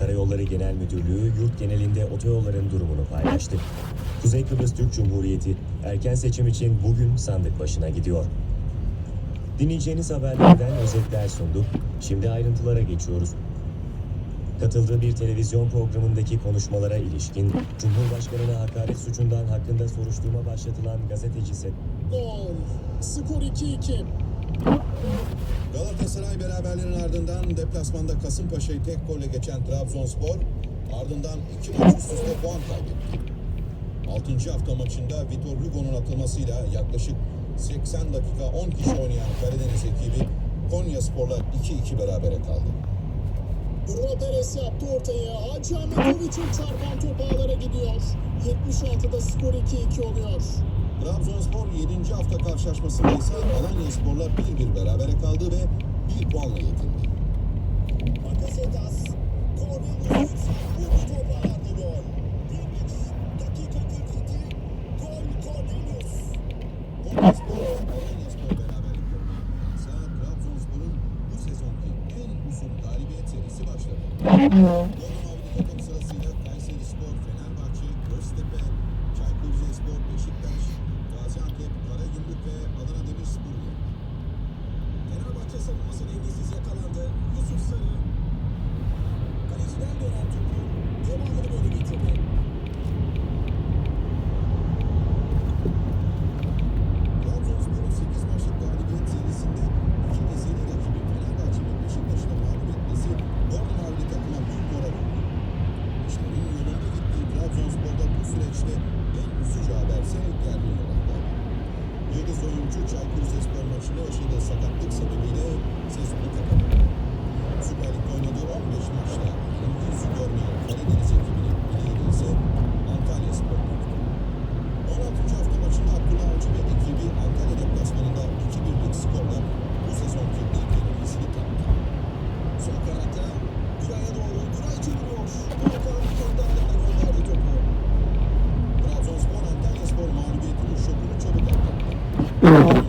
Karayolları Genel Müdürlüğü yurt genelinde otoyolların durumunu paylaştı. Kuzey Kıbrıs Türk Cumhuriyeti erken seçim için bugün sandık başına gidiyor. Dinleyeceğiniz haberlerden özetler sunduk. Şimdi ayrıntılara geçiyoruz. Katıldığı bir televizyon programındaki konuşmalara ilişkin Cumhurbaşkanına hakaret suçundan hakkında soruşturma başlatılan gazeteci Se- Gol. Skor 2-2. Galatasaray beraberliğinin ardından deplasmanda Kasımpaşa'yı tek golle geçen Trabzonspor ardından iki maç üst üste puan kaybetti. 6. hafta maçında Vitor Hugo'nun atılmasıyla yaklaşık 80 dakika 10 kişi oynayan Karadeniz ekibi Konya Spor'la 2-2 berabere kaldı. Bruno Perez yaptı ortaya. Hacı Ahmetoviç'in çarpan topu ağlara gidiyor. 76'da skor 2-2 oluyor. Trabzonspor 7. hafta karşılaşmasında ise Alanya Spor'la 1-1 berabere kaldı ve 1 puanla yetindi. Bakasetas. Cornelius vurdu topu ağlarda gol. 1-1. Dakika 42. Gol Cornelius. Konya Spor ve Alanya Spor beraberlik yaptı. Trabzonspor'un bu sezonki en uzun galibiyet serisi başladı. Golden Mavili takım sırasıyla Kayseri Spor, Fenerbahçe, Göztepe, Çaykur Rizespor, Beşiktaş, Gaziantep, Karagümrük ve Adana Demirspor ile. Fenerbahçe savunması dengesiz yakalandı. Yusuf Sarı kaleciden dönen topu devamını böyle getirdi. Trabzonspor'un 8 maçlık galibiyet serisinde iki de seri rakibi Fenerbahçe'nin Beşiktaş'la mağlup etmesi 4 mağlubi takıma büyük görev oldu. İşte bunun yönünde gittiği Trabzonspor'da bu süreçte Koçuç Aykır Rizespor maçını eşiyle sakatlık sebebiyle sezonu kapattı. Süper Lig'de oynadığı 15 maçta yenilgi yüzü görmeyen Karadeniz ekibinin bileğini ise Antalya Spor tuttu. 16. hafta maçında Abdullah Avcı ve ekibi Antalya deplasmanında 2-1'lik skorla bu sezonki ilk yenilgisini tattı. Sol kanatta Güray'a doğru Güray çeviriyor. Volkan Kordan'dan gönderdi topu. Trabzonspor Antalya Spor mağlubiyetinin şokunu çabuk Ура!